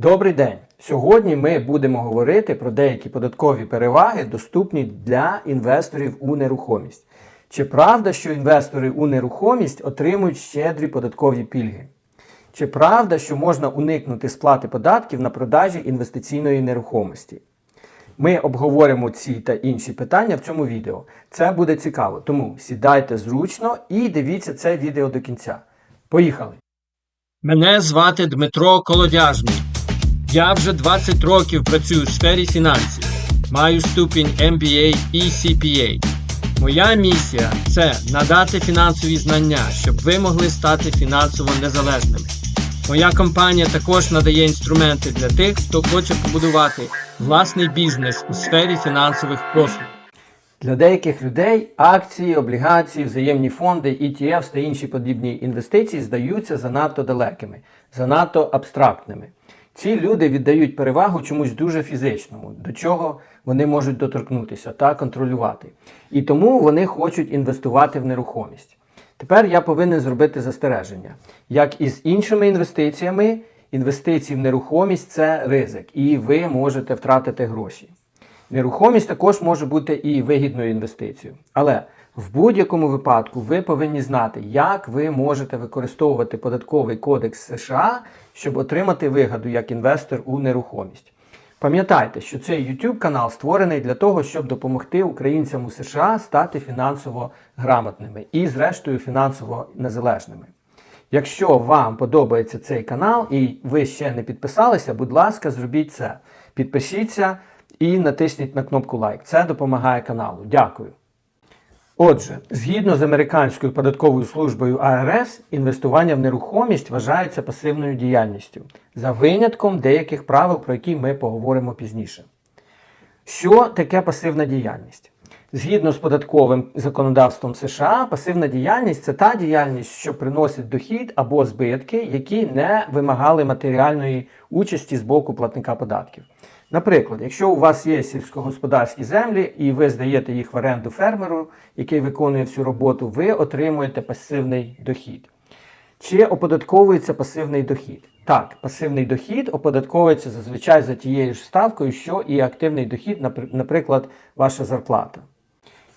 Добрий день! Сьогодні ми будемо говорити про деякі податкові переваги, доступні для інвесторів у нерухомість. Чи правда, що інвестори у нерухомість отримують щедрі податкові пільги? Чи правда, що можна уникнути сплати податків на продажі інвестиційної нерухомості? Ми обговоримо ці та інші питання в цьому відео. Це буде цікаво, тому сідайте зручно і дивіться це відео до кінця. Поїхали! Мене звати Дмитро Колодяжний. Я вже 20 років працюю в сфері фінансів. Маю ступінь MBA і CPA. Моя місія це надати фінансові знання, щоб ви могли стати фінансово незалежними. Моя компанія також надає інструменти для тих, хто хоче побудувати власний бізнес у сфері фінансових послуг. Для деяких людей акції, облігації, взаємні фонди, ETF та інші подібні інвестиції здаються занадто далекими, занадто абстрактними. Ці люди віддають перевагу чомусь дуже фізичному, до чого вони можуть доторкнутися та контролювати. І тому вони хочуть інвестувати в нерухомість. Тепер я повинен зробити застереження. Як і з іншими інвестиціями, інвестиції в нерухомість це ризик, і ви можете втратити гроші. Нерухомість також може бути і вигідною інвестицією. Але в будь-якому випадку ви повинні знати, як ви можете використовувати податковий кодекс США, щоб отримати вигоду як інвестор у нерухомість. Пам'ятайте, що цей YouTube канал створений для того, щоб допомогти українцям у США стати фінансово грамотними і, зрештою, фінансово незалежними. Якщо вам подобається цей канал і ви ще не підписалися, будь ласка, зробіть це. Підпишіться і натисніть на кнопку лайк. Це допомагає каналу. Дякую. Отже, згідно з американською податковою службою АРС, інвестування в нерухомість вважається пасивною діяльністю за винятком деяких правил, про які ми поговоримо пізніше. Що таке пасивна діяльність? Згідно з податковим законодавством США, пасивна діяльність це та діяльність, що приносить дохід або збитки, які не вимагали матеріальної участі з боку платника податків. Наприклад, якщо у вас є сільськогосподарські землі і ви здаєте їх в оренду фермеру, який виконує всю роботу, ви отримуєте пасивний дохід. Чи оподатковується пасивний дохід? Так, пасивний дохід оподатковується зазвичай за тією ж ставкою, що і активний дохід, наприклад, ваша зарплата.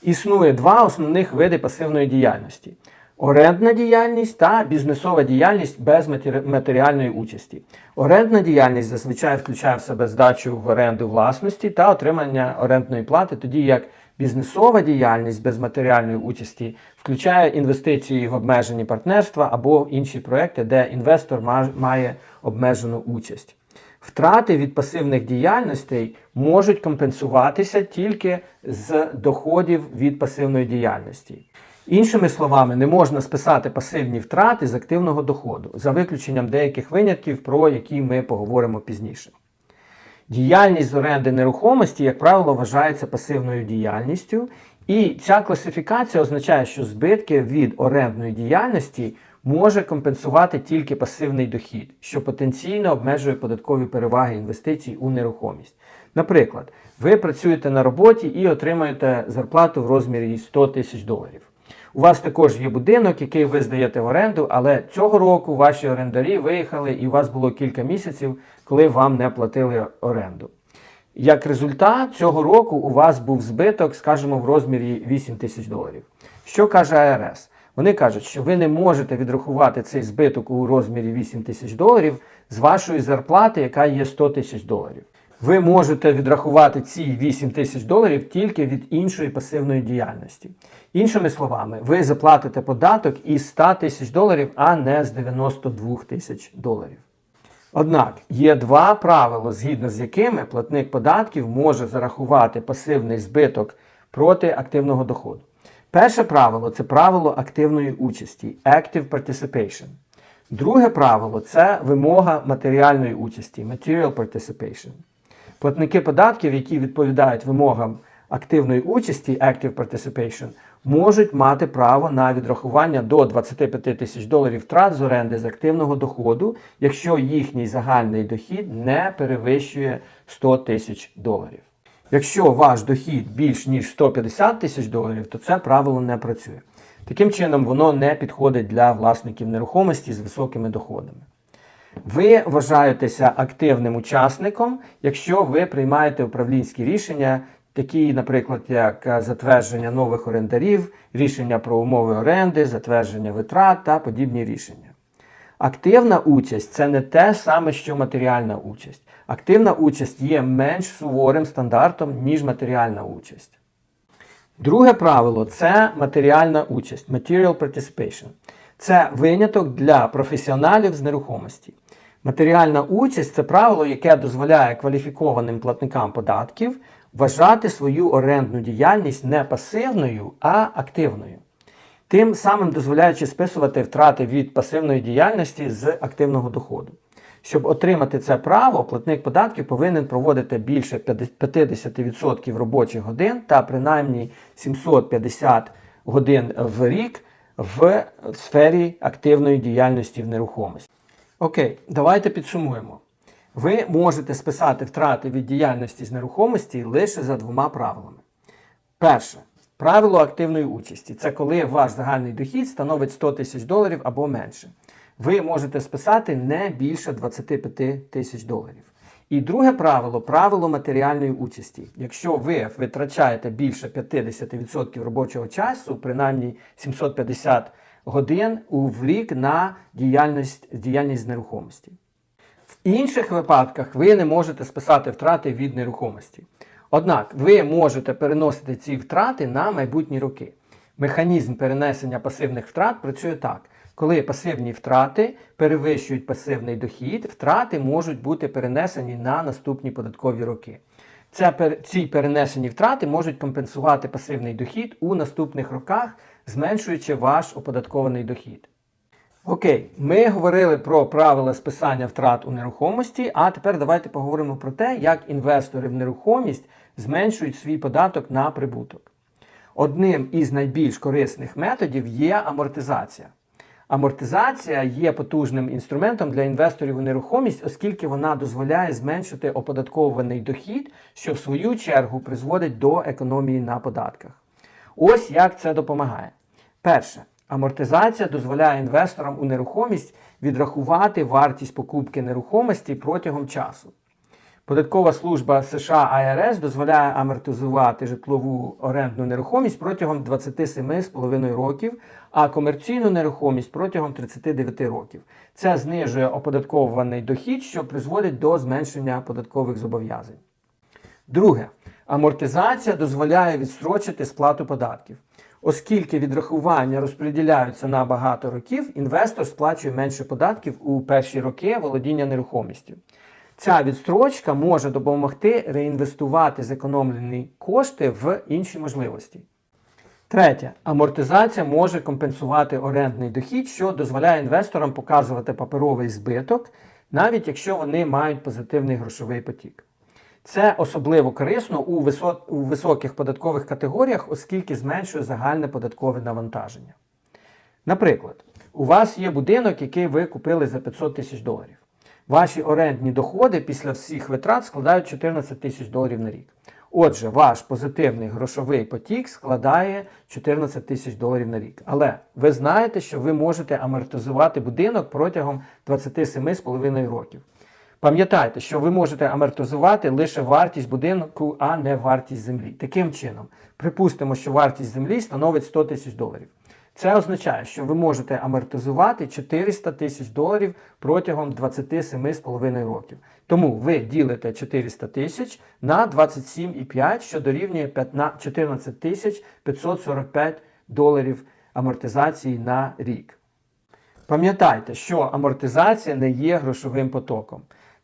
Існує два основних види пасивної діяльності: орендна діяльність та бізнесова діяльність без матеріальної участі. Орендна діяльність зазвичай включає в себе здачу в оренду власності та отримання орендної плати, тоді як бізнесова діяльність без матеріальної участі включає інвестиції в обмежені партнерства або інші проекти, де інвестор має обмежену участь. Втрати від пасивних діяльностей можуть компенсуватися тільки з доходів від пасивної діяльності. Іншими словами, не можна списати пасивні втрати з активного доходу, за виключенням деяких винятків, про які ми поговоримо пізніше. Діяльність з оренди нерухомості, як правило, вважається пасивною діяльністю, і ця класифікація означає, що збитки від орендної діяльності може компенсувати тільки пасивний дохід, що потенційно обмежує податкові переваги інвестицій у нерухомість. Наприклад, ви працюєте на роботі і отримуєте зарплату в розмірі 100 тисяч доларів. У вас також є будинок, який ви здаєте в оренду, але цього року ваші орендарі виїхали, і у вас було кілька місяців, коли вам не платили оренду. Як результат, цього року у вас був збиток, скажімо, в розмірі 8 тисяч доларів. Що каже АРС? Вони кажуть, що ви не можете відрахувати цей збиток у розмірі 8 тисяч доларів з вашої зарплати, яка є 100 тисяч доларів. Ви можете відрахувати ці 8 тисяч доларів тільки від іншої пасивної діяльності. Іншими словами, ви заплатите податок із 100 тисяч доларів, а не з 92 тисяч доларів. Однак є два правила, згідно з якими платник податків може зарахувати пасивний збиток проти активного доходу. Перше правило це правило активної участі Active Participation. Друге правило це вимога матеріальної участі Material Participation. Платники податків, які відповідають вимогам активної участі Active Participation, можуть мати право на відрахування до 25 тисяч доларів втрат з оренди з активного доходу, якщо їхній загальний дохід не перевищує 100 тисяч доларів. Якщо ваш дохід більш ніж 150 тисяч доларів, то це правило не працює. Таким чином, воно не підходить для власників нерухомості з високими доходами. Ви вважаєтеся активним учасником, якщо ви приймаєте управлінські рішення, такі, наприклад, як е, затвердження нових орендарів, рішення про умови оренди, затвердження витрат та подібні рішення. Активна участь це не те саме, що матеріальна участь. Активна участь є менш суворим стандартом, ніж матеріальна участь. Друге правило це матеріальна участь material participation. Це виняток для професіоналів з нерухомості. Матеріальна участь це правило, яке дозволяє кваліфікованим платникам податків вважати свою орендну діяльність не пасивною, а активною. Тим самим дозволяючи списувати втрати від пасивної діяльності з активного доходу. Щоб отримати це право, платник податків повинен проводити більше 50% робочих годин та принаймні 750 годин в рік в сфері активної діяльності в нерухомості. Окей, давайте підсумуємо. Ви можете списати втрати від діяльності з нерухомості лише за двома правилами. Перше. Правило активної участі це коли ваш загальний дохід становить 100 тисяч доларів або менше. Ви можете списати не більше 25 тисяч доларів. І друге правило правило матеріальної участі. Якщо ви витрачаєте більше 50% робочого часу, принаймні 750 годин в рік на діяльність, діяльність з нерухомості. В інших випадках ви не можете списати втрати від нерухомості. Однак ви можете переносити ці втрати на майбутні роки. Механізм перенесення пасивних втрат працює так. Коли пасивні втрати перевищують пасивний дохід, втрати можуть бути перенесені на наступні податкові роки. Ці перенесені втрати можуть компенсувати пасивний дохід у наступних роках, зменшуючи ваш оподаткований дохід. Окей, ми говорили про правила списання втрат у нерухомості, а тепер давайте поговоримо про те, як інвестори в нерухомість зменшують свій податок на прибуток. Одним із найбільш корисних методів є амортизація. Амортизація є потужним інструментом для інвесторів у нерухомість, оскільки вона дозволяє зменшити оподатковуваний дохід, що в свою чергу призводить до економії на податках. Ось як це допомагає. Перше, амортизація дозволяє інвесторам у нерухомість відрахувати вартість покупки нерухомості протягом часу. Податкова служба США АРС дозволяє амортизувати житлову орендну нерухомість протягом 27,5 років, а комерційну нерухомість протягом 39 років. Це знижує оподатковуваний дохід, що призводить до зменшення податкових зобов'язань. Друге, амортизація дозволяє відстрочити сплату податків. Оскільки відрахування розподіляються на багато років, інвестор сплачує менше податків у перші роки володіння нерухомістю. Ця відстрочка може допомогти реінвестувати зекономлені кошти в інші можливості. Третє, амортизація може компенсувати орендний дохід, що дозволяє інвесторам показувати паперовий збиток, навіть якщо вони мають позитивний грошовий потік. Це особливо корисно у, висо- у високих податкових категоріях, оскільки зменшує загальне податкове навантаження. Наприклад, у вас є будинок, який ви купили за 500 тисяч доларів. Ваші орендні доходи після всіх витрат складають 14 тисяч доларів на рік. Отже, ваш позитивний грошовий потік складає 14 тисяч доларів на рік. Але ви знаєте, що ви можете амортизувати будинок протягом 27,5 років. Пам'ятайте, що ви можете амортизувати лише вартість будинку, а не вартість землі. Таким чином, припустимо, що вартість землі становить 100 тисяч доларів. Це означає, що ви можете амортизувати 400 тисяч доларів протягом 27,5 років. Тому ви ділите 400 тисяч на 27,5, що дорівнює 14 тисяч 545 доларів амортизації на рік. Пам'ятайте, що амортизація не є грошовим потоком.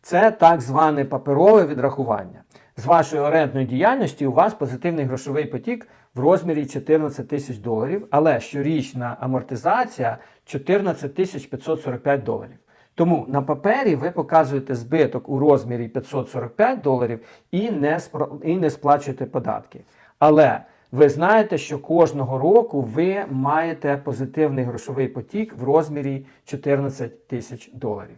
Це так зване паперове відрахування. З вашої орендної діяльності у вас позитивний грошовий потік в розмірі 14 тисяч доларів, але щорічна амортизація 14 тисяч 545 доларів. Тому на папері ви показуєте збиток у розмірі 545 доларів і не, і не сплачуєте податки. Але ви знаєте, що кожного року ви маєте позитивний грошовий потік в розмірі 14 тисяч доларів.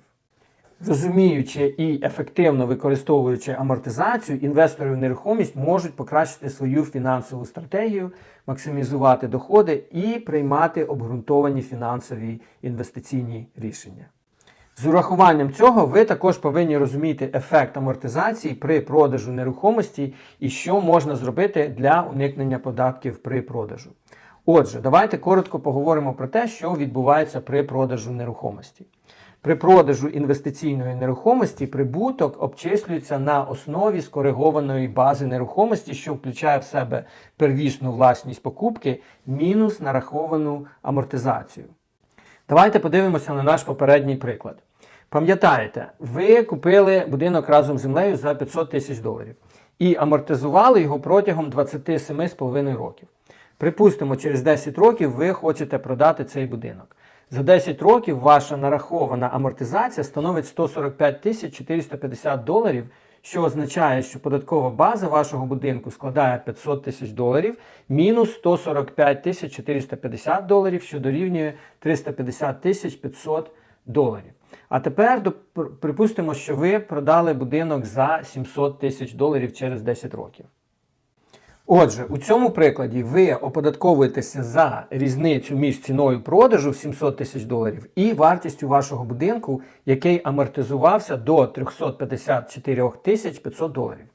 Розуміючи і ефективно використовуючи амортизацію, інвестори в нерухомість можуть покращити свою фінансову стратегію, максимізувати доходи і приймати обґрунтовані фінансові інвестиційні рішення. З урахуванням цього ви також повинні розуміти ефект амортизації при продажу нерухомості і що можна зробити для уникнення податків при продажу. Отже, давайте коротко поговоримо про те, що відбувається при продажу нерухомості. При продажу інвестиційної нерухомості прибуток обчислюється на основі скоригованої бази нерухомості, що включає в себе первісну власність покупки мінус нараховану амортизацію. Давайте подивимося на наш попередній приклад. Пам'ятаєте, ви купили будинок разом з землею за 500 тисяч доларів і амортизували його протягом 27,5 років. Припустимо, через 10 років ви хочете продати цей будинок. За 10 років ваша нарахована амортизація становить 145 тисяч 450 доларів, що означає, що податкова база вашого будинку складає 500 тисяч доларів мінус 145 тисяч 450 доларів, що дорівнює 350 тисяч 500 доларів. А тепер припустимо, що ви продали будинок за 700 тисяч доларів через 10 років. Отже, у цьому прикладі ви оподатковуєтеся за різницю між ціною продажу в 700 тисяч доларів і вартістю вашого будинку, який амортизувався до 354 тисяч 500 доларів.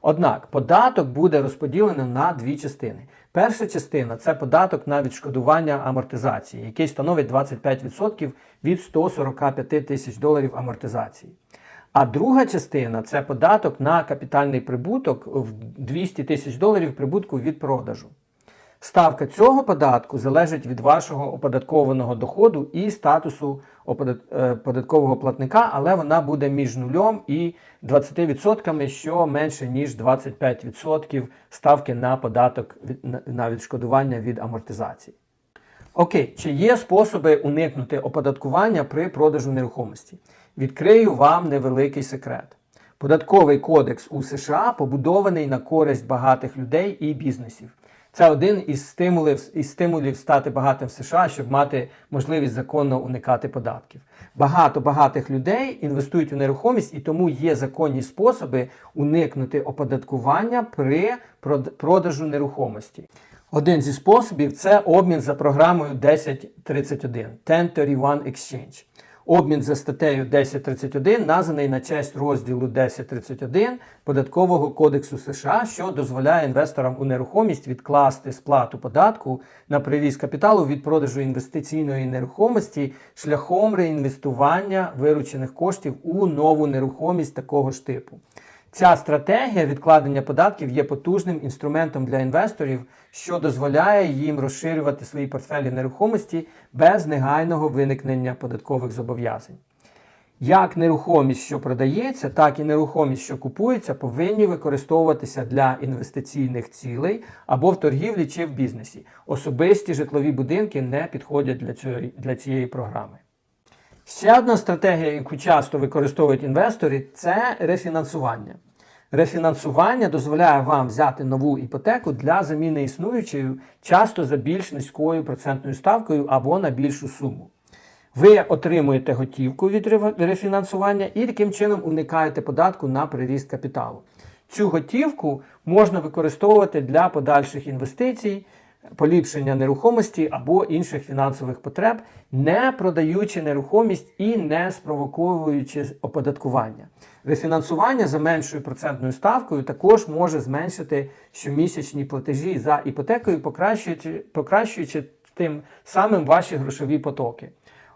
Однак податок буде розподілено на дві частини. Перша частина це податок на відшкодування амортизації, який становить 25% від 145 тисяч доларів амортизації. А друга частина це податок на капітальний прибуток в 200 тисяч доларів прибутку від продажу. Ставка цього податку залежить від вашого оподаткованого доходу і статусу е, податкового платника, але вона буде між нулем і 20%, що менше ніж 25% ставки на податок на- на відшкодування від амортизації. Окей, чи є способи уникнути оподаткування при продажу нерухомості? Відкрию вам невеликий секрет. Податковий кодекс у США побудований на користь багатих людей і бізнесів. Це один із стимулів, із стимулів стати багатим в США, щоб мати можливість законно уникати податків. Багато багатих людей інвестують у нерухомість, і тому є законні способи уникнути оподаткування при прод- продажу нерухомості. Один зі способів це обмін за програмою 1031 1031 Exchange. Обмін за статтею 1031 названий на честь розділу 1031 Податкового кодексу США, що дозволяє інвесторам у нерухомість відкласти сплату податку на привіз капіталу від продажу інвестиційної нерухомості шляхом реінвестування виручених коштів у нову нерухомість такого ж типу. Ця стратегія відкладення податків є потужним інструментом для інвесторів, що дозволяє їм розширювати свої портфелі нерухомості без негайного виникнення податкових зобов'язань. Як нерухомість, що продається, так і нерухомість, що купується, повинні використовуватися для інвестиційних цілей або в торгівлі чи в бізнесі. Особисті житлові будинки не підходять для цієї, для цієї програми. Ще одна стратегія, яку часто використовують інвестори, це рефінансування. Рефінансування дозволяє вам взяти нову іпотеку для заміни існуючої, часто за більш низькою процентною ставкою або на більшу суму. Ви отримуєте готівку від рефінансування і таким чином уникаєте податку на приріст капіталу. Цю готівку можна використовувати для подальших інвестицій, поліпшення нерухомості або інших фінансових потреб, не продаючи нерухомість і не спровоковуючи оподаткування. Рефінансування за меншою процентною ставкою також може зменшити щомісячні платежі за іпотекою, покращуючи, покращуючи тим самим ваші грошові потоки.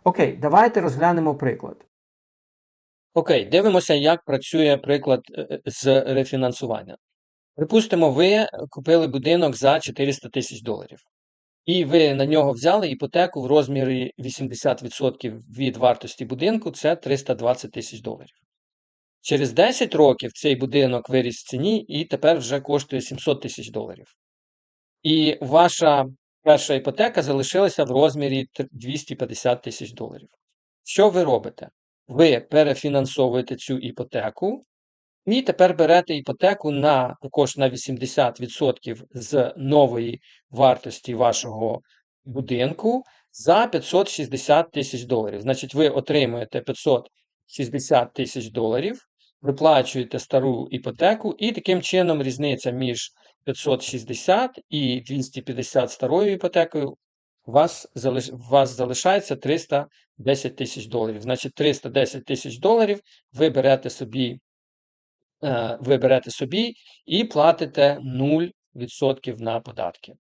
Окей, давайте розглянемо приклад. Окей, дивимося, як працює приклад е, з рефінансування. Припустимо, ви купили будинок за 400 тисяч доларів, і ви на нього взяли іпотеку в розмірі 80% від вартості будинку це 320 тисяч доларів. Через 10 років цей будинок виріс в ціні і тепер вже коштує 700 тисяч доларів. І ваша перша іпотека залишилася в розмірі 250 тисяч доларів. Що ви робите? Ви перефінансовуєте цю іпотеку, і тепер берете іпотеку на також на 80% з нової вартості вашого будинку за 560 тисяч доларів. Значить, ви отримуєте 560 тисяч доларів, виплачуєте стару іпотеку, і таким чином різниця між 560 і 250 старою іпотекою у вас, у вас залишається 310 тисяч доларів. Значить, 310 тисяч доларів ви берете собі, ви берете собі і платите 0% на податки.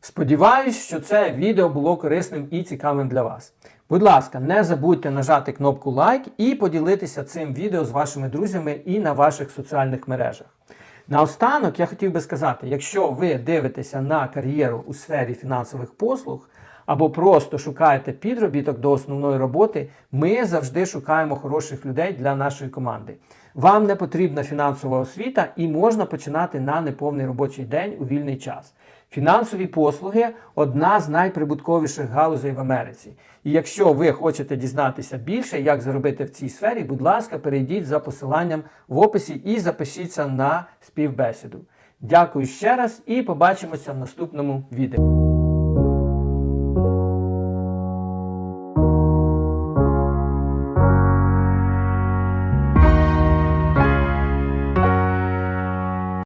Сподіваюсь, що це відео було корисним і цікавим для вас. Будь ласка, не забудьте нажати кнопку лайк і поділитися цим відео з вашими друзями і на ваших соціальних мережах. Наостанок я хотів би сказати, якщо ви дивитеся на кар'єру у сфері фінансових послуг або просто шукаєте підробіток до основної роботи, ми завжди шукаємо хороших людей для нашої команди. Вам не потрібна фінансова освіта і можна починати на неповний робочий день у вільний час. Фінансові послуги одна з найприбутковіших галузей в Америці. І якщо ви хочете дізнатися більше, як заробити в цій сфері, будь ласка, перейдіть за посиланням в описі і запишіться на співбесіду. Дякую ще раз і побачимося в наступному відео.